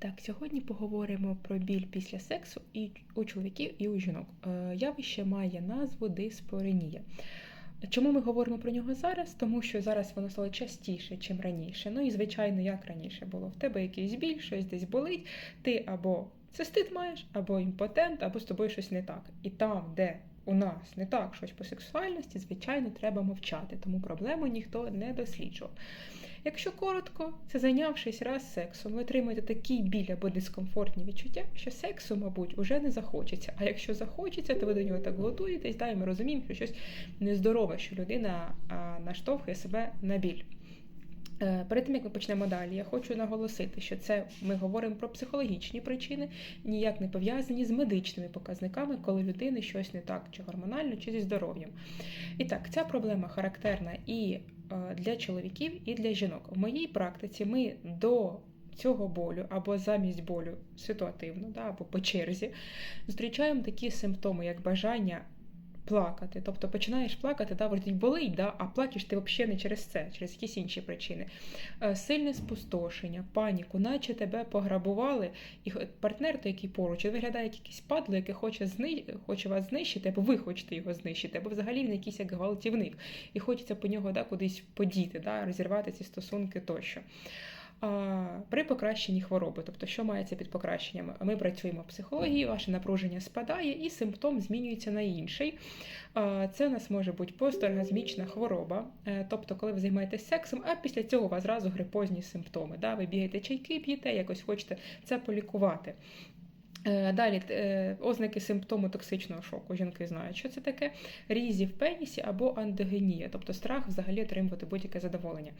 так, сьогодні поговоримо про біль після сексу і у чоловіків, і у жінок. Е, Явище має назву диспоренія. Чому ми говоримо про нього зараз? Тому що зараз воно стало частіше, ніж раніше. Ну і звичайно, як раніше було. В тебе якийсь біль, щось десь болить, ти або цистит маєш, або імпотент, або з тобою щось не так. І там, де у нас не так щось по сексуальності, звичайно, треба мовчати, тому проблему ніхто не досліджував. Якщо коротко, це зайнявшись раз сексом, ви отримаєте такий біль або дискомфортні відчуття, що сексу, мабуть, уже не захочеться. А якщо захочеться, то ви до нього так готуєтесь, да, і ми розуміємо, що щось нездорове, що людина наштовхує себе на біль. Е, Перед тим як ми почнемо далі, я хочу наголосити, що це ми говоримо про психологічні причини, ніяк не пов'язані з медичними показниками, коли людини щось не так, чи гормонально, чи зі здоров'ям. І так, ця проблема характерна і е, для чоловіків, і для жінок. В моїй практиці ми до цього болю або замість болю ситуативно, да, або по черзі, зустрічаємо такі симптоми, як бажання плакати. Тобто починаєш плакати, да, вроді болить, да, а плачеш ти взагалі не через це, через якісь інші причини. Е, Сильне спустошення, паніку, наче тебе пограбували, і партнер, той, який поруч, він виглядає як якийсь падло, який хоче, зни... хоче вас знищити, або ви хочете його знищити, або взагалі він якийсь як гвалтівник. І хочеться по нього да, кудись подіти, да, розірвати ці стосунки тощо. А, При покращенні хвороби, тобто, що мається під покращенням? Ми працюємо в психології, ваше напруження спадає, і симптом змінюється на інший. Це у нас може бути посторгазмічна хвороба, е, тобто, коли ви займаєтесь сексом, а після цього у вас зразу грипозні симптоми. Да? Ви бігаєте чайки, п'єте, якось хочете це полікувати. Е, Далі е, ознаки симптому токсичного шоку. Жінки знають, що це таке: різі в пенісі або андогенія, тобто страх взагалі отримувати будь-яке задоволення.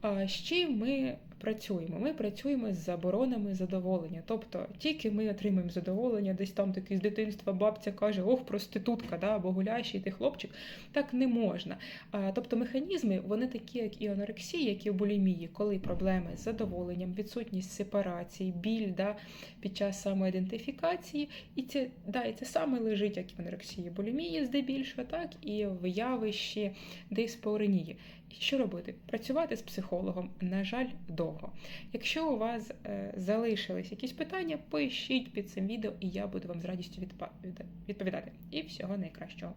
А З чим ми працюємо? Ми працюємо з заборонами задоволення. Тобто тільки ми отримуємо задоволення, десь там таки з дитинства бабця каже, ох, проститутка, да, або гулящий ти хлопчик. Так не можна. А, Тобто механізми вони такі, як і анорексія, як і булімії, коли проблеми з задоволенням, відсутність сепарації, біль да, під час самоідентифікації. І це, да, і це саме лежить як і в анорексії булімії здебільшого, так і в явищі диспоренії. Що робити? Працювати з психологом, на жаль, довго. Якщо у вас е, залишились якісь питання, пишіть під цим відео, і я буду вам з радістю відповідати. І всього найкращого.